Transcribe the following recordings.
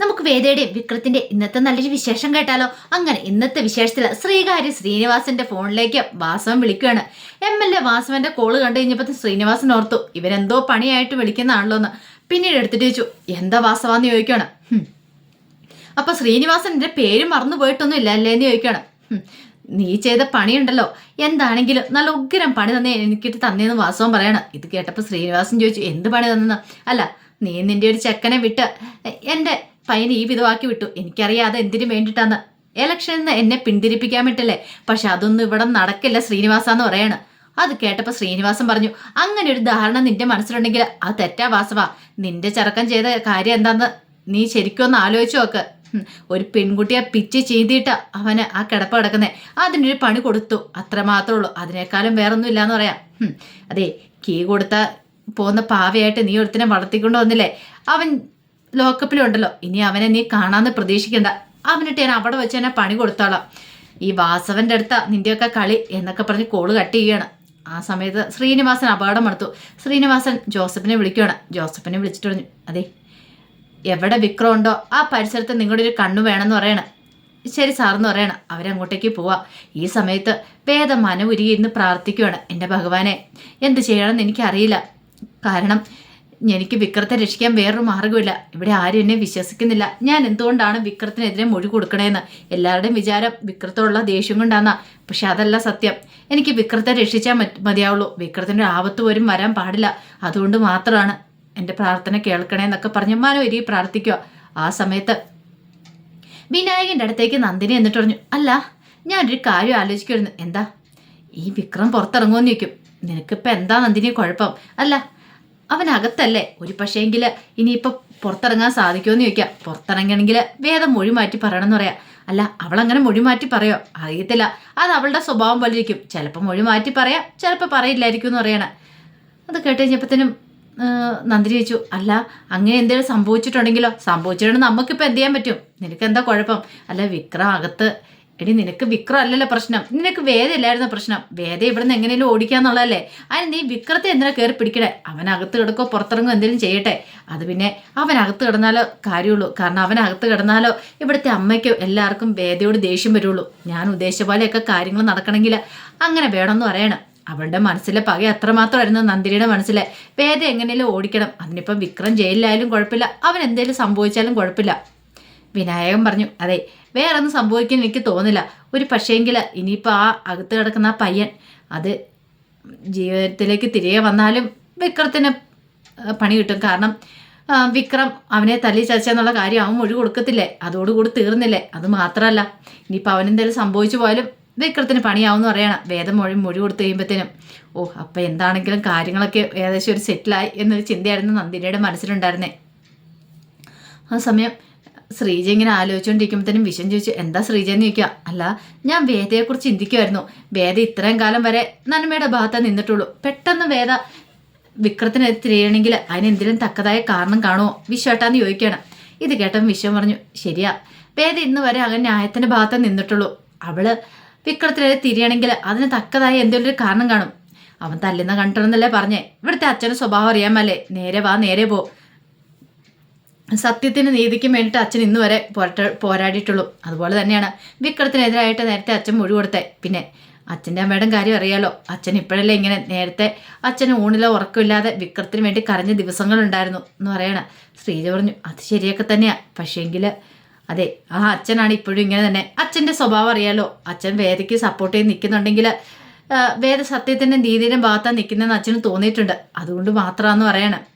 നമുക്ക് വേദയുടെയും വിക്രത്തിന്റെ ഇന്നത്തെ നല്ലൊരു വിശേഷം കേട്ടാലോ? അങ്ങനെ ഇന്നത്തെ വിശേഷത്തിൽ ശ്രീകാര്യ ശ്രീനിവാസന്റെ ഫോണിലേക്ക് വാസവൻ വിളിക്കുകയാണ്. എം എൽ എ വാസവന്റെ കോൾ കണ്ടു കഴിഞ്ഞപ്പോൾ ശ്രീനിവാസൻ ഓർത്തു ഇവരെന്തോ പണിയായിട്ട് വിളിക്കുന്നതാണല്ലോ എന്ന് പിന്നീട് എടുത്തിട്ട് ചോദിച്ചു എന്താ വാസവാന്ന് ചോദിക്കുകയാണ്. അപ്പൊ ശ്രീനിവാസൻ എന്റെ പേര് മറന്നു പോയിട്ടൊന്നും ഇല്ല അല്ലേ എന്ന് ചോദിക്കുകയാണ് നീ ചെയ്ത പണിയുണ്ടല്ലോ. എന്താണെങ്കിലും നല്ല ഉഗ്രം പണി തന്നെ എനിക്കിട്ട് തന്നെയെന്ന് വാസവൻ പറയണം. ഇത് കേട്ടപ്പോൾ ശ്രീനിവാസൻ ചോദിച്ചു എന്ത് പണി തന്നെന്ന്? അല്ല നീ നിന്റെ ഒരു ചെക്കനെ വിട്ട് എന്റെ പയ്യനെ ഈ വിധമാക്കി വിട്ടു. എനിക്കറിയാതെ എന്തിനു വേണ്ടിയിട്ടാന്ന്. ഇലക്ഷനിൽ നിന്ന് എന്നെ പിന്തിരിപ്പിക്കാൻ വിട്ടല്ലേ? പക്ഷെ അതൊന്നും ഇവിടെ നടക്കില്ല ശ്രീനിവാസ എന്ന് പറയാണ്. അത് കേട്ടപ്പോൾ ശ്രീനിവാസൻ പറഞ്ഞു അങ്ങനെ ഒരു ധാരണ നിന്റെ മനസ്സിലുണ്ടെങ്കിൽ അത് തെറ്റാ വാസവ. നിന്റെ ചെറുക്കം ചെയ്ത കാര്യം എന്താന്ന് നീ ശരിക്കും ഒന്ന് ആലോചിച്ചു നോക്ക്. ഒരു പെൺകുട്ടിയെ പിച്ച് ചെയ്തിട്ട് അവന് ആ കിടപ്പ് കിടക്കുന്നേ. അതിനൊരു പണി കൊടുത്തു. അത്ര മാത്രമേ ഉള്ളൂ. അതിനേക്കാളും വേറൊന്നും ഇല്ലാന്ന് പറയാം. അതെ കീ കൊടുത്ത പോകുന്ന പാവയായിട്ട് നീ ഒരുത്തിനെ വളർത്തിക്കൊണ്ട് വന്നില്ലേ? അവൻ ലോക്കപ്പിലുണ്ടല്ലോ. ഇനി അവനെ നീ കാണാന്ന് പ്രതീക്ഷിക്കണ്ട. അവനിട്ട് ഞാൻ അവിടെ വെച്ച് തന്നെ പണി കൊടുത്തോളാം. ഈ വാസവന്റെ അടുത്ത നിന്റെയൊക്കെ കളി എന്നൊക്കെ പറഞ്ഞ് കോൾ കട്ട് ചെയ്യാണ് ആ സമയത്ത് ശ്രീനിവാസൻ അപകടം എടുത്തു ശ്രീനിവാസൻ ജോസഫിനെ വിളിക്കുകയാണ്. ജോസഫിനെ വിളിച്ചിട്ട് പറഞ്ഞു അതെ എവിടെ വിക്രം ഉണ്ടോ ആ പരിസരത്ത് നിങ്ങളുടെ ഒരു കണ്ണു വേണമെന്ന് പറയണം. ശരി സാറെന്ന് പറയണം. അവരങ്ങോട്ടേക്ക് പോവാം. ഈ സമയത്ത് വേദം മനമുരുകി ഇരുന്ന് പ്രാർത്ഥിക്കുകയാണ് എന്റെ ഭഗവാനെ എന്ത് ചെയ്യണമെന്ന് എനിക്കറിയില്ല. കാരണം എനിക്ക് വിക്രത്തെ രക്ഷിക്കാൻ വേറൊരു മാർഗമില്ല. ഇവിടെ ആരും എന്നെ വിശ്വസിക്കുന്നില്ല. ഞാൻ എന്തുകൊണ്ടാണ് വിക്രത്തിനെതിരെ മൊഴി കൊടുക്കണേന്ന്? എല്ലാവരുടെയും വിചാരം വിക്രത്തോടുള്ള ദേഷ്യം കൊണ്ടാന്നാ. പക്ഷെ അതല്ല സത്യം. എനിക്ക് വിക്രത്തെ രക്ഷിച്ചാൽ മതി- മതിയാവുള്ളൂ. വിക്രത്തിന്റെ ആപത്ത് പോലും വരാൻ പാടില്ല. അതുകൊണ്ട് മാത്രമാണ് എന്റെ പ്രാർത്ഥന കേൾക്കണേന്നൊക്കെ പറഞ്ഞ് മനോരി പ്രാർത്ഥിക്കുക ആ സമയത്ത് വിനായകന്റെ അടുത്തേക്ക് നന്ദിനി എന്നിട്ട് പറഞ്ഞു അല്ല ഞാൻ ഒരു കാര്യം ആലോചിക്കുമായിരുന്നു എന്താ? ഈ വിക്രം പുറത്തിറങ്ങുമെന്ന് ചോദിക്കും. നിനക്കിപ്പോൾ എന്താ നന്ദിനി കുഴപ്പം? അല്ല അവനകത്തല്ലേ? ഒരു പക്ഷേങ്കിൽ ഇനിയിപ്പോൾ പുറത്തിറങ്ങാൻ സാധിക്കുമെന്ന് ചോദിക്കാം. പുറത്തിറങ്ങണമെങ്കിൽ വേദം മൊഴി മാറ്റി പറയണമെന്ന് പറയാം. അല്ല അവളങ്ങനെ മൊഴി മാറ്റി പറയോ? അറിയത്തില്ല. അത് അവളുടെ സ്വഭാവം പോലെ ഇരിക്കും ചിലപ്പോൾ മൊഴി മാറ്റി പറയാം ചിലപ്പോൾ പറയില്ലായിരിക്കും എന്ന് പറയണം. അത് കേട്ട് കഴിഞ്ഞപ്പോഴത്തേനും നന്ദിനി ചോദിച്ചു അല്ല അങ്ങനെ എന്തെങ്കിലും സംഭവിച്ചിട്ടുണ്ടെങ്കിലോ? സംഭവിച്ചിട്ടുണ്ടെങ്കിൽ നമുക്കിപ്പോൾ എന്ത് ചെയ്യാൻ പറ്റും? നിനക്ക് എന്താ കുഴപ്പം? അല്ല വിക്രം അകത്ത് എടി നിനക്ക് വിക്രം അല്ലല്ലോ പ്രശ്നം. നിനക്ക് വേദയില്ലായിരുന്നു പ്രശ്നം. വേദ ഇവിടെ നിന്ന് എങ്ങനെയും ഓടിക്കാന്നുള്ളതല്ലേ? അതിന് നീ വിക്രത്തെ എന്തിനാ കയറി പിടിക്കണേ? അവനകത്ത് കിടക്കോ പുറത്തിറങ്ങോ എന്തെങ്കിലും ചെയ്യട്ടെ. അത് പിന്നെ അവനകത്ത് കിടന്നാലോ കാര്യമുള്ളൂ. കാരണം അവനകത്ത് കിടന്നാലോ ഇവിടുത്തെ അമ്മയ്ക്കോ എല്ലാവർക്കും വേദയോട് ദേഷ്യം വരുള്ളൂ. ഞാൻ ഉദ്ദേശിച്ച പോലെയൊക്കെ കാര്യങ്ങൾ നടക്കണമെങ്കിൽ അങ്ങനെ വേണമെന്ന് പറയണം. അവളുടെ മനസ്സിലെ പക വരുന്ന നന്ദിനിയുടെ മനസ്സിലെ? വേദ എങ്ങനെയും ഓടിക്കണം. അതിനിപ്പം വിക്രം ജയിലിലായാലും കുഴപ്പമില്ല. അവൻ എന്തെങ്കിലും സംഭവിച്ചാലും കുഴപ്പമില്ല. വിനായകൻ പറഞ്ഞു അതെ വേറെ ഒന്നും സംഭവിക്കാൻ എനിക്ക് തോന്നില്ല ഒരു പക്ഷേങ്കിൽ ഇനിയിപ്പോൾ ആ അകത്ത് കിടക്കുന്ന ആ പയ്യൻ അത് ജീവിതത്തിലേക്ക് തിരികെ വന്നാലും വിക്രത്തിന് പണി കിട്ടും. കാരണം വിക്രം അവനെ തല്ലി ചതച്ചെന്നുള്ള കാര്യം അവൻ മൊഴി കൊടുക്കത്തില്ലേ? അതോടുകൂടി തീർന്നില്ലേ? അത് മാത്രമല്ല ഇനിയിപ്പോൾ അവനെന്തെങ്കിലും സംഭവിച്ചു പോയാലും വിക്രത്തിന് പണിയാവുമെന്ന് പറയണം. വേദം മൊഴി മൊഴി കൊടുത്തു കഴിയുമ്പോഴത്തേനും ഓ അപ്പം എന്താണെങ്കിലും കാര്യങ്ങളൊക്കെ ഏകദേശം ഒരു സെറ്റിലായി എന്നൊരു ചിന്തയായിരുന്നു നന്ദിനിയുടെ മനസ്സിലുണ്ടായിരുന്നേ. ആ സമയം ശ്രീജ ഇങ്ങനെ ആലോചിച്ചുകൊണ്ടിരിക്കുമ്പോഴത്തേനും വിഷം ചോദിച്ചു എന്താ ശ്രീജ? എന്ന് ചോദിക്കുക. അല്ല ഞാൻ വേദയെക്കുറിച്ച് ചിന്തിക്കുമായിരുന്നു വേദ ഇത്രയും കാലം വരെ നന്മയുടെ ഭാഗത്ത് നിന്നിട്ടുള്ളൂ. പെട്ടെന്ന് വേദ വിക്രത്തിന് തിരിയണമെങ്കിൽ അതിനെന്തിനും തക്കതായ കാരണം കാണുമോ? വിശ്വട്ടാന്ന് ചോദിക്കുകയാണ്. ഇത് കേട്ടപ്പോൾ വിഷം പറഞ്ഞു ശരിയാ. വേദ ഇന്ന് വരെ അങ്ങനെ ന്യായത്തിന്റെ ഭാഗത്ത് നിന്നിട്ടുള്ളൂ. അവൾ വിക്രത്തിനെതിരെ തിരിയണമെങ്കിൽ അതിന് തക്കതായ എന്തെങ്കിലും ഒരു കാരണം കാണും. അവൻ തല്ലുന്ന കണ്ടെന്നല്ലേ പറഞ്ഞേ. ഇവിടുത്തെ അച്ഛന്റെ സ്വഭാവം അറിയാമല്ലേ നേരെ വാ നേരെ പോ. സത്യത്തിന് നീതിക്കും വേണ്ടിയിട്ട് അച്ഛൻ ഇന്ന് വരെ പോരാട്ട പോരാടിയിട്ടുള്ളൂ. അതുപോലെ തന്നെയാണ് വിക്രത്തിനെതിരായിട്ട് നേരത്തെ അച്ഛൻ മൊഴി കൊടുത്തേ. പിന്നെ അച്ഛന്റെ അമ്മയുടെ കാര്യം അറിയാലോ. അച്ഛൻ ഇപ്പോഴല്ലേ ഇങ്ങനെ നേരത്തെ അച്ഛന് ഊണിലോ ഉറക്കമില്ലാതെ വിക്രത്തിന് വേണ്ടി കരഞ്ഞ ദിവസങ്ങളുണ്ടായിരുന്നു എന്ന് പറയണ. ശ്രീജ പറഞ്ഞു അത് ശരിയൊക്കെ തന്നെയാണ് പക്ഷേങ്കിൽ അതെ ആ അച്ഛനാണ് ഇപ്പോഴും ഇങ്ങനെ തന്നെ. അച്ഛന്റെ സ്വഭാവം അറിയാലോ. അച്ഛൻ വേദയ്ക്ക് സപ്പോർട്ട് ചെയ്ത് നിൽക്കുന്നുണ്ടെങ്കിൽ വേദ സത്യത്തിന്റെ നീതിയുടെ ഭാഗത്താണ് നിൽക്കുന്നതെന്ന് അച്ഛന് തോന്നിയിട്ടുണ്ട്. അതുകൊണ്ട് മാത്രമാണെന്ന് പറയണം.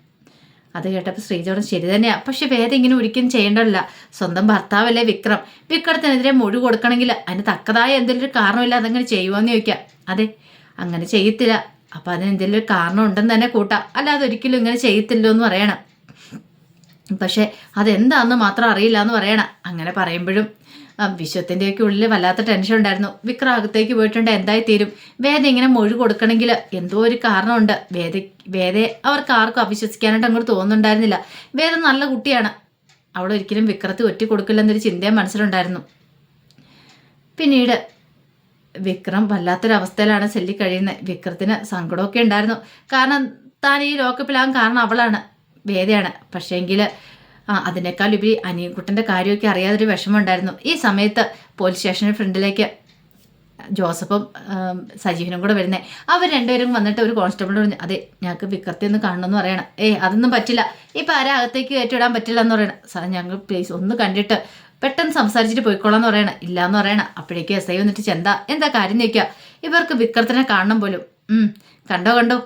അത് കേട്ടപ്പോൾ ശ്രീജോടൻ ശരി തന്നെയാ. പക്ഷെ വേദ ഇങ്ങനെ ഒരിക്കലും ചെയ്യേണ്ടതല്ല. സ്വന്തം ഭർത്താവല്ലേ വിക്രം. വിക്രത്തിനെതിരെ മൊഴി കൊടുക്കണമെങ്കിൽ അതിന് തക്കതായ എന്തെങ്കിലും കാരണമില്ല അതങ്ങനെ ചെയ്യുമോയെന്ന് ചോദിക്കാം. അതെ അങ്ങനെ ചെയ്യത്തില്ല. അപ്പം അതിന് എന്തെങ്കിലും ഒരു കാരണം ഉണ്ടെന്ന് തന്നെ കൂട്ടാം. അല്ലാതെ ഒരിക്കലും ഇങ്ങനെ ചെയ്യത്തില്ലോ എന്ന് പറയണം. പക്ഷേ അതെന്താണെന്ന് മാത്രം അറിയില്ല എന്ന് പറയണം. അങ്ങനെ പറയുമ്പോഴും വിശ്വത്തിന്റെയൊക്കെ ഉള്ളിൽ വല്ലാത്ത ടെൻഷൻ ഉണ്ടായിരുന്നു. വിക്രം അകത്തേക്ക് പോയിട്ടുണ്ട്. എന്തായി തീരും? വേദ ഇങ്ങനെ മൊഴി കൊടുക്കണമെങ്കിൽ എന്തോ ഒരു കാരണമുണ്ട്. വേദ വേദയെ അവർക്ക് ആർക്കും അവിശ്വസിക്കാനായിട്ട് അങ്ങോട്ട് തോന്നുന്നുണ്ടായിരുന്നില്ല. വേദ നല്ല കുട്ടിയാണ്. അവൾ ഒരിക്കലും വിക്രത്തെ ഒറ്റ കൊടുക്കില്ലെന്നൊരു ചിന്തയും മനസ്സിലുണ്ടായിരുന്നു. പിന്നീട് വിക്രം വല്ലാത്തൊരവസ്ഥയിലാണ് സെല്ലി കഴിയുന്നത്. വിക്രത്തിന് സങ്കടമൊക്കെ ഉണ്ടായിരുന്നു. കാരണം താൻ ഈ ലോക്കപ്പിലാകാൻ കാരണം അവളാണ്. വേദയാണ്. പക്ഷേങ്കിൽ ആ അതിനേക്കാൾ ഉപരി അനിയൻകുട്ടന്റെ കാര്യമൊക്കെ അറിയാതൊരു വിഷമമുണ്ടായിരുന്നു. ഈ സമയത്ത് പോലീസ് സ്റ്റേഷന് ഫ്രണ്ടിലേക്ക് ജോസഫും സജീവനും കൂടെ വരുന്നേ. അവർ രണ്ടുപേരും വന്നിട്ട് ഒരു കോൺസ്റ്റബിൾ പറഞ്ഞു അതെ ഞങ്ങൾക്ക് വിക്രത്തി ഒന്ന് കാണണമെന്ന് പറയണം. ഏയ് അതൊന്നും പറ്റില്ല. ഇപ്പം ആരെ അകത്തേക്ക് കയറ്റിവിടാൻ പറ്റില്ല എന്ന് പറയണം. സാർ ഞങ്ങൾ പ്ലീസ് ഒന്ന് കണ്ടിട്ട് പെട്ടെന്ന് സംസാരിച്ചിട്ട് പോയിക്കോളാം എന്ന് പറയണം. ഇല്ല എന്ന് പറയണം. അപ്പോഴേക്കും എസ് ഐ വന്നിട്ട് ചെന്താ? എന്താ കാര്യം ചോദിക്കുക ഇവർക്ക് വിക്രത്തിനെ കാണണം പോലും. കണ്ടോ കണ്ടോ?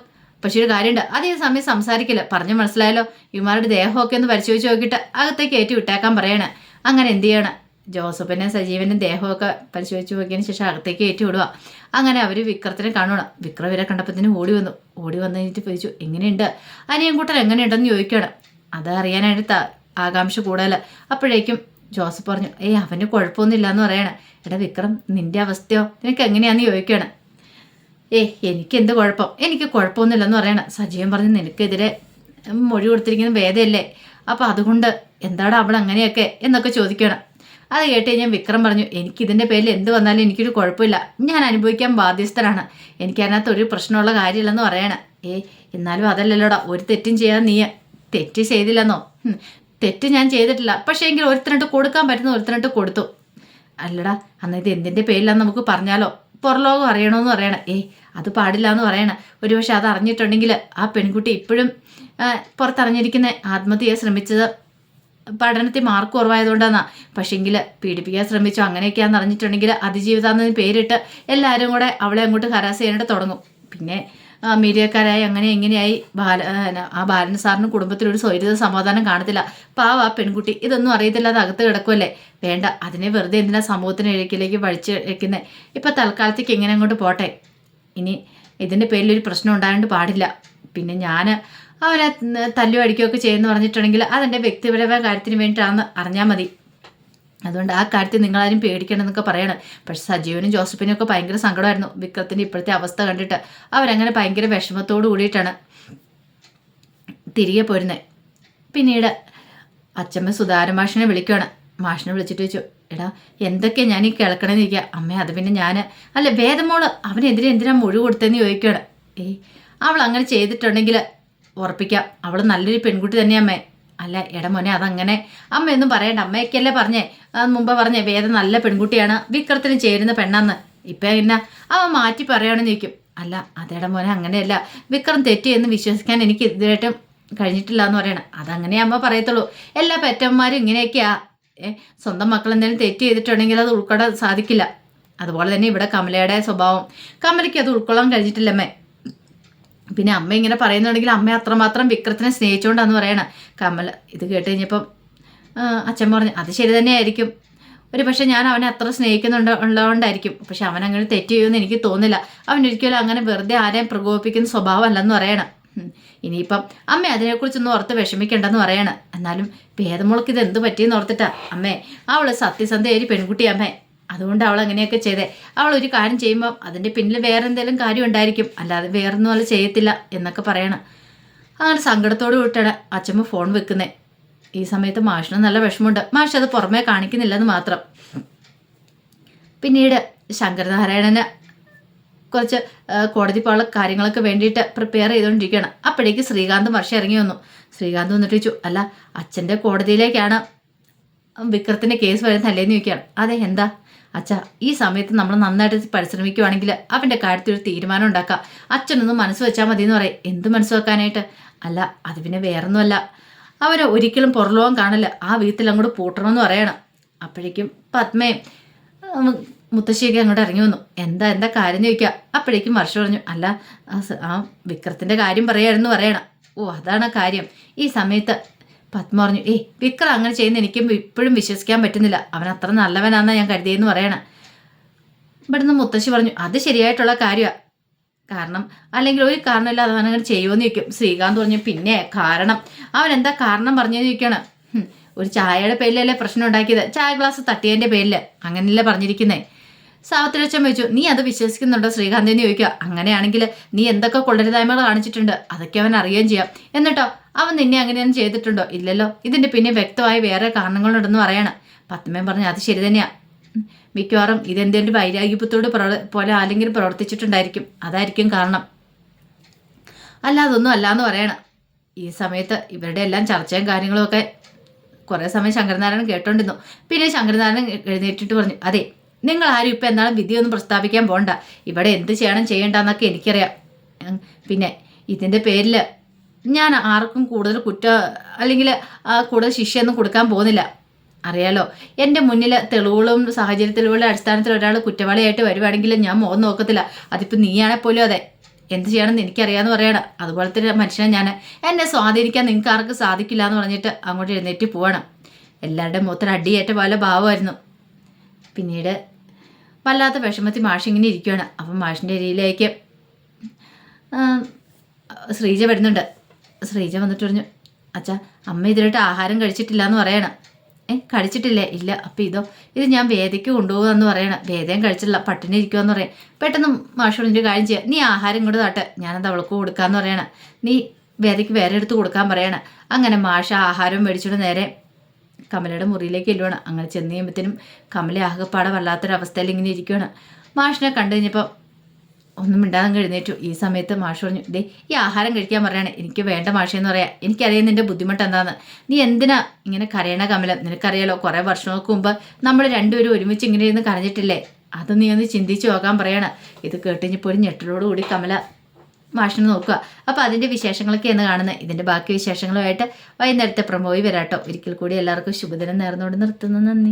പക്ഷെ ഒരു കാര്യമുണ്ട്. അതേ സമയം സംസാരിക്കില്ല. പറഞ്ഞു മനസ്സിലായല്ലോ? ഇവന്മാരുടെ ദേഹമൊക്കെ ഒന്ന് പരിശോധിച്ച് നോക്കിയിട്ട് അകത്തേക്ക് കയറ്റി വിട്ടേക്കാൻ പറയാണ്. അങ്ങനെ എന്ത് ചെയ്യണം? ജോസഫിനെ സജീവനും ദേഹമൊക്കെ പരിശോധിച്ച് നോക്കിയതിന് ശേഷം അകത്തേക്ക് കയറ്റി വിടുക അങ്ങനെ അവർ വിക്രത്തിനെ കാണണം വിക്രം ഇവരെ കണ്ടപ്പത്തിന് ഓടി വന്നു. ഓടി വന്നു കഴിഞ്ഞിട്ട് ചോദിച്ചു എങ്ങനെയുണ്ട്? അനിയൻകൂട്ടൻ എങ്ങനെയുണ്ടെന്ന് ചോദിക്കണം അതറിയാനായിട്ട് അറിയാനായിട്ട് ആകാംക്ഷ കൂടുതൽ അപ്പോഴേക്കും ജോസഫ് പറഞ്ഞു ഏയ് അവന് കുഴപ്പമൊന്നുമില്ല എന്ന് പറയണേ. എടാ വിക്രം നിന്റെ അവസ്ഥയോ? നിനക്ക് എങ്ങനെയാണെന്ന് ചോദിക്കണം ഏയ് എനിക്ക് എന്ത് കുഴപ്പം? എനിക്ക് കുഴപ്പമൊന്നുമില്ലെന്ന് പറയണം. സജീവൻ പറഞ്ഞു നിനക്കെതിരെ മൊഴി കൊടുത്തിരിക്കുന്ന വേദയല്ലേ? അപ്പം അതുകൊണ്ട് എന്താടാ അവൾ അങ്ങനെയൊക്കെ എന്നൊക്കെ ചോദിക്കണം. അത് കേട്ട് ഞാൻ വിക്രം പറഞ്ഞു എനിക്കിതിന്റെ പേരിൽ എന്ത് വന്നാലും എനിക്കൊരു കുഴപ്പമില്ല. ഞാൻ അനുഭവിക്കാൻ ബാധ്യസ്ഥനാണ്. എനിക്കതിനകത്ത് ഒരു പ്രശ്നമുള്ള കാര്യമില്ലെന്ന് പറയണം. ഏ എന്നാലും അതല്ലല്ലോടാ. ഒരു തെറ്റും ചെയ്യാൻ നീ തെറ്റ് ചെയ്തില്ലെന്നോ? തെറ്റ് ഞാൻ ചെയ്തിട്ടില്ല. പക്ഷേ എങ്കിൽ ഒരുത്തിനിട്ട് കൊടുക്കാൻ പറ്റുന്ന ഒരുത്തിനിട്ട് കൊടുത്തു. അല്ലടാ അന്ന് ഇത് എന്തിന്റെ പേരിലാന്ന് നമുക്ക് പറഞ്ഞാലോ? പുറലോകം അറിയണമെന്ന് പറയണം. ഏയ് അത് പാടില്ല എന്ന് പറയണം. ഒരുപക്ഷെ അത് അറിഞ്ഞിട്ടുണ്ടെങ്കിൽ ആ പെൺകുട്ടി ഇപ്പോഴും പുറത്തറിഞ്ഞിരിക്കുന്ന ആത്മഹത്യയെ ശ്രമിച്ചത് പഠനത്തിൽ മാർക്ക് കുറവായതുകൊണ്ടാന്നാ പക്ഷെങ്കിൽ പീഡിപ്പിക്കാൻ ശ്രമിച്ചു അങ്ങനെയൊക്കെയാണെന്ന് അറിഞ്ഞിട്ടുണ്ടെങ്കിൽ അതിജീവിതാന്ന് പേരിട്ട് എല്ലാവരും കൂടെ അവളെ അങ്ങോട്ട് ഹരാസ് ചെയ്യാനായിട്ട് തുടങ്ങും. പിന്നെ മീഡിയക്കാരായി അങ്ങനെ എങ്ങനെയായി ബാല ആ, ബാലൻ സാറിന് കുടുംബത്തിലൊരു സ്വൈര്യത സമാധാനം കാണത്തില്ല. പാവ ആ പെൺകുട്ടി ഇതൊന്നും അറിയത്തില്ല അത് അകത്ത് കിടക്കുമല്ലേ വേണ്ട അതിനെ വെറുതെ എന്തിനാ സമൂഹത്തിന് ഇഴക്കിലേക്ക് വഴിച്ച് വയ്ക്കുന്നത് ഇപ്പം തൽക്കാലത്തേക്ക് എങ്ങനെ അങ്ങോട്ട് പോട്ടെ. ഇനി ഇതിന്റെ പേരിൽ ഒരു പ്രശ്നം ഉണ്ടാകാണ്ട് പാടില്ല. പിന്നെ ഞാൻ അവനെ തല്ലു അടിക്കുകയൊക്കെ ചെയ്യുമെന്ന് പറഞ്ഞിട്ടുണ്ടെങ്കിൽ അതെന്റെ വ്യക്തിപരമായ കാര്യത്തിന് വേണ്ടിയിട്ടാണെന്ന് അറിഞ്ഞാൽ മതി. അതുകൊണ്ട് ആ കാര്യത്തിൽ നിങ്ങളാരും പേടിക്കണം എന്നൊക്കെ പറയണം. പക്ഷെ സജീവനും ജോസഫിനും ഒക്കെ ഭയങ്കര സങ്കടമായിരുന്നു. വിക്രത്തിന്റെ ഇപ്പോഴത്തെ അവസ്ഥ കണ്ടിട്ട് അവരങ്ങനെ ഭയങ്കര വിഷമത്തോടു കൂടിയിട്ടാണ് തിരികെ പോരുന്നത് പിന്നീട് അച്ഛമ്മ സുധാര മാഷിനെ വിളിക്കുകയാണ് മാഷിനെ വിളിച്ചിട്ട് വെച്ചു എടാ എന്തൊക്കെയാണ് ഞാൻ ഈ കിളക്കണമെന്ന് ചോദിക്കുക? അമ്മേ അത് പിന്നെ ഞാൻ അല്ല വേദമോൾ അവനെതിരെ എന്തിനാ മൊഴി കൊടുത്തതെന്ന് ചോദിക്കുകയാണ് ഏയ് അവൾ അങ്ങനെ ചെയ്തിട്ടുണ്ടെങ്കിൽ ഉറപ്പിക്കാം. അവൾ നല്ലൊരു പെൺകുട്ടി തന്നെയമ്മേ അല്ല എടമോനെ അതങ്ങനെ. അമ്മയൊന്നും പറയണ്ട. അമ്മയൊക്കെയല്ലേ പറഞ്ഞേ? മുമ്പ് പറഞ്ഞേ വേദ നല്ല പെൺകുട്ടിയാണ്. വിക്രത്തിന് ചേരുന്ന പെണ്ണാന്ന്. ഇപ്പം പിന്നെ അവൻ മാറ്റി പറയുകയാണെന്ന് ചോദിക്കും. അല്ല അതേടെ മോനെ അങ്ങനെയല്ല. വിക്രം തെറ്റി എന്ന് വിശ്വസിക്കാൻ എനിക്ക് ഇതുവരായിട്ടും കഴിഞ്ഞിട്ടില്ല എന്ന് പറയണം. അതങ്ങനെ അമ്മ പറയത്തുള്ളൂ. എല്ലാ പെറ്റന്മാരും ഇങ്ങനെയൊക്കെയാ. സ്വന്തം മക്കൾ എന്തെങ്കിലും തെറ്റ് ചെയ്തിട്ടുണ്ടെങ്കിൽ അത് ഉൾക്കൊള്ളാൻ സാധിക്കില്ല. അതുപോലെ തന്നെ ഇവിടെ കമലയുടെ സ്വഭാവം. കമലയ്ക്ക് അത് ഉൾക്കൊള്ളാൻ കഴിഞ്ഞിട്ടില്ലമ്മേ. പിന്നെ അമ്മ ഇങ്ങനെ പറയുന്നുണ്ടെങ്കിൽ അമ്മ അത്രമാത്രം വിക്രത്തിനെ സ്നേഹിച്ചുകൊണ്ടാന്ന് പറയണം. കമല ഇത് കേട്ട് കഴിഞ്ഞപ്പം അച്ഛൻ പറഞ്ഞു അത് ശരി തന്നെയായിരിക്കും. ഒരു പക്ഷേ ഞാൻ അവനെ അത്ര സ്നേഹിക്കുന്നുണ്ട് ഉള്ളതുകൊണ്ടായിരിക്കും. പക്ഷെ അവൻ അങ്ങനെ തെറ്റ് ചെയ്യുമെന്ന് എനിക്ക് തോന്നില്ല അവൻ ഒരിക്കലും അങ്ങനെ വെറുതെ ആരെയും പ്രകോപിപ്പിക്കുന്ന സ്വഭാവമല്ലെന്ന് പറയണം. ഉം. ഇനിയിപ്പം അമ്മ അതിനെക്കുറിച്ചൊന്നും ഓർത്ത് വിഷമിക്കേണ്ടെന്ന് പറയണം. എന്നാലും ഭേദമുളക്ക് ഇത് എന്ത് പറ്റിയെന്ന് ഓർത്തിട്ടാ? അമ്മേ അവൾ സത്യസന്ധ ഒരു പെൺകുട്ടി അമ്മേ. അതുകൊണ്ട് അവൾ അങ്ങനെയൊക്കെ ചെയ്തേ. അവൾ ഒരു കാര്യം ചെയ്യുമ്പോൾ അതിന്റെ പിന്നിൽ വേറെ എന്തെങ്കിലും കാര്യം ഉണ്ടായിരിക്കും. അല്ലാതെ വേറൊന്നും അവൾ ചെയ്യത്തില്ല എന്നൊക്കെ പറയണം. അങ്ങനെ സങ്കടത്തോട് കൂട്ടാണ് അച്ഛമ്മ ഫോൺ വെക്കുന്നേ. ഈ സമയത്ത് മാഷിന് നല്ല വിഷമമുണ്ട്. മാഷ് അത് പുറമേ കാണിക്കുന്നില്ലെന്ന് മാത്രം. പിന്നീട് ശങ്കരനാരായണന് കുറച്ച് കോടതി പോലുള്ള കാര്യങ്ങളൊക്കെ വേണ്ടിയിട്ട് പ്രിപ്പയർ ചെയ്തുകൊണ്ടിരിക്കുകയാണ്. അപ്പോഴേക്ക് ശ്രീകാന്ത് വർഷം ഇറങ്ങി വന്നു. ശ്രീകാന്ത് വന്നിട്ട് ചോദിച്ചു അല്ല അച്ഛന്റെ കോടതിയിലേക്കാണ് വിക്രത്തിന്റെ കേസ് വരുന്നത് അല്ലേന്ന് ചോദിക്കുകയാണ്. അതെ എന്താ? അച്ഛാ ഈ സമയത്ത് നമ്മൾ നന്നായിട്ട് പരിശ്രമിക്കുവാണെങ്കിൽ അവന്റെ കാര്യത്തിൽ ഒരു തീരുമാനം ഉണ്ടാക്കാം. അച്ഛനൊന്നും മനസ്സ് വെച്ചാൽ മതി എന്ന് പറയും. എന്ത് മനസ്സ് വെക്കാനായിട്ട്? അല്ല അത് പിന്നെ വേറൊന്നുമല്ല. അവരെ ഒരിക്കലും പുറലോകം കാണില്ല. ആ വീട്ടിൽ അങ്ങോട്ട് പൂട്ടണമെന്ന് പറയണം. അപ്പോഴേക്കും പത്മയും മുത്തശ്ശിയൊക്കെ അങ്ങോട്ട് ഇറങ്ങി വന്നു. എന്താ എന്താ കാര്യം ചോദിക്കുക അപ്പോഴേക്കും വർഷം പറഞ്ഞു. അല്ല ആ വിക്രത്തിന്റെ കാര്യം പറയായിരുന്നു പറയണം. ഓ അതാണ് കാര്യം. ഈ സമയത്ത് പത്മ പറഞ്ഞു ഏയ് വിക്രം അങ്ങനെ ചെയ്യുന്ന എനിക്കും ഇപ്പോഴും വിശ്വസിക്കാൻ പറ്റുന്നില്ല. അവൻ അത്ര നല്ലവനാണെന്നാണ് ഞാൻ കരുതിയെന്ന് പറയണം. ഇവിടുന്ന് മുത്തശ്ശി പറഞ്ഞു അത് ശരിയായിട്ടുള്ള കാര്യമാണ് കാരണം അല്ലെങ്കിൽ ഒരു കാരണമില്ലാതെ അവൻ അങ്ങനെ ചെയ്യുമെന്ന് ചോദിക്കും. ശ്രീകാന്ത് പറഞ്ഞു പിന്നെ കാരണം. അവൻ എന്താ കാരണം പറഞ്ഞെന്ന് ചോദിക്കാണ്. ഒരു ചായയുടെ പേരിലല്ലേ പ്രശ്നം ഉണ്ടാക്കിയത്? ചായ ഗ്ലാസ് തട്ടിയതിന്റെ പേരിൽ അങ്ങനെയല്ലേ പറഞ്ഞിരിക്കുന്നേ. സാവത്രി അച്ഛൻ ചോദിച്ചു നീ അത് വിശ്വസിക്കുന്നുണ്ടോ ശ്രീകാന്ത് എന്ന് ചോദിക്കുക. അങ്ങനെയാണെങ്കിൽ നീ എന്തൊക്കെ കൊള്ളരുതായ്മകൾ കാണിച്ചിട്ടുണ്ട്? അതൊക്കെ അവൻ അറിയുകയും ചെയ്യാം. എന്നിട്ടോ അവൻ നിന്നെ അങ്ങനെയൊന്നും ചെയ്തിട്ടുണ്ടോ? ഇല്ലല്ലോ. ഇതിന്റെ പിന്നെ വ്യക്തമായ വേറെ കാരണങ്ങളുണ്ടെന്ന് പറയാണ്. പത്മൻ പറഞ്ഞു അത് ശരി തന്നെയാ. ഉം, മിക്കവാറും ഇതെന്തെങ്കിലും വൈരാഗ്യപത്തോട് പോലെ ആരെങ്കിലും പ്രവർത്തിച്ചിട്ടുണ്ടായിരിക്കും. അതായിരിക്കും കാരണം. അല്ല അതൊന്നും അല്ലാന്ന് പറയണം. ഈ സമയത്ത് ഇവരുടെ എല്ലാം ചർച്ചയും കാര്യങ്ങളും ഒക്കെ കുറേ സമയം ശങ്കരനാരായണൻ കേട്ടോണ്ടിരുന്നു. പിന്നെ ശങ്കരനാരായണൻ എഴുന്നേറ്റിട്ട് പറഞ്ഞു അതെ നിങ്ങൾ ആരും ഇപ്പം എന്നാലും വിധിയൊന്നും പ്രസ്താവിക്കാൻ പോണ്ട. ഇവിടെ എന്ത് ചെയ്യണം ചെയ്യേണ്ടെന്നൊക്കെ എനിക്കറിയാം. പിന്നെ ഇതിന്റെ പേരിൽ ഞാൻ ആർക്കും കൂടുതൽ കുറ്റ അല്ലെങ്കിൽ കൂടുതൽ ശിക്ഷയൊന്നും കൊടുക്കാൻ പോകുന്നില്ല. അറിയാലോ എന്റെ മുന്നിൽ തെളിവുകളും സാഹചര്യത്തിലുള്ള അടിസ്ഥാനത്തിൽ ഒരാൾ കുറ്റവാളിയായിട്ട് വരുവാണെങ്കിൽ ഞാൻ മോൻ നോക്കത്തില്ല. അതിപ്പോൾ നീയാണെങ്കിൽ പോലും അതെ. എന്ത് ചെയ്യണമെന്ന് എനിക്കറിയാമെന്ന് പറയണം. അതുപോലത്തെ ഒരു മനുഷ്യനെ ഞാൻ എന്നെ സ്വാധീനിക്കാൻ നിങ്ങൾക്ക് ആർക്കും സാധിക്കില്ല എന്ന് പറഞ്ഞിട്ട് അങ്ങോട്ട് എഴുന്നേറ്റ് പോവണം. എല്ലാവരുടെയും മൊത്തം അടിയേറ്റ പോലെ ഭാവമായിരുന്നു. പിന്നീട് വല്ലാത്ത വിഷമത്തിൽ മാഷ് ഇങ്ങനെ ഇരിക്കുകയാണ് അപ്പം മാഷിന്റെ അരിയിലേക്ക് ശ്രീജ വരുന്നുണ്ട്. ശ്രീജ വന്നിട്ട് പറഞ്ഞു അച്ഛാ അമ്മ ഇതിലോട്ട് ആഹാരം കഴിച്ചിട്ടില്ല എന്ന് പറയണം. ഏ കഴിച്ചിട്ടില്ലേ? ഇല്ല അപ്പം ഇതോ ഇത് ഞാൻ വേദയ്ക്ക് കൊണ്ടുപോകാമെന്ന് പറയണം. വേദയും കഴിച്ചില്ല പട്ടിണി ഇരിക്കുമെന്ന് പറയാം. പെട്ടെന്ന് മാഷോടിന്റെ കാര്യം ചെയ്യാം. നീ ആഹാരം ഇങ്ങോട്ട് താട്ടെ ഞാനത് അവൾക്ക് കൊടുക്കാമെന്ന് പറയണം. നീ വേദയ്ക്ക് വേറെ എടുത്ത് കൊടുക്കാൻ പറയണം. അങ്ങനെ മാഷ ആഹാരം മേടിച്ചോണ്ട് നേരെ കമലയുടെ മുറിയിലേക്ക് ചെല്ലുവാണ്. അങ്ങനെ ചെന്ന് കഴിയുമ്പോഴത്തേനും കമല ആകെപ്പാടെ വല്ലാത്തൊരവസ്ഥയിൽ ഇങ്ങനെ ഇരിക്കുകയാണ് മാഷിനെ കണ്ടു കഴിഞ്ഞപ്പോൾ ഒന്നും മിണ്ടാതെ എഴുന്നേറ്റു. ഈ സമയത്ത് മാഷ് പറഞ്ഞു ഡേ ഈ ആഹാരം കഴിക്കാൻ പറയാണ്. എനിക്ക് വേണ്ട മാഷെന്ന് പറയാം. എനിക്കറിയാം നിന്റെ ബുദ്ധിമുട്ട് എന്താണെന്ന് നീ എന്തിനാ ഇങ്ങനെ കരയണ കമലം? നിനക്കറിയാലോ കുറേ വർഷങ്ങൾക്ക് മുമ്പ് നമ്മൾ രണ്ടുപേരും ഒരുമിച്ച് ഇങ്ങനെ ഇരുന്ന് കരഞ്ഞിട്ടില്ലേ? അത് നീ ഒന്ന് ചിന്തിച്ച് നോക്കാൻ പറയാണ്. ഇത് കേട്ടുകഴിഞ്ഞപ്പോൾ ഒരു ഞെട്ടലോടുകൂടി കമല മാഷിനെ നോക്കുക. അപ്പോൾ അതിന്റെ വിശേഷങ്ങളൊക്കെയാണ് കാണുന്നത്. ഇതിന്റെ ബാക്കി വിശേഷങ്ങളുമായിട്ട് വൈകുന്നേരത്തെ പ്രമോയി വരാട്ടോ. ഒരിക്കൽ കൂടി എല്ലാവർക്കും ശുഭദിനം നേർന്നുകൊണ്ട് നിർത്തുന്നു. നന്ദി.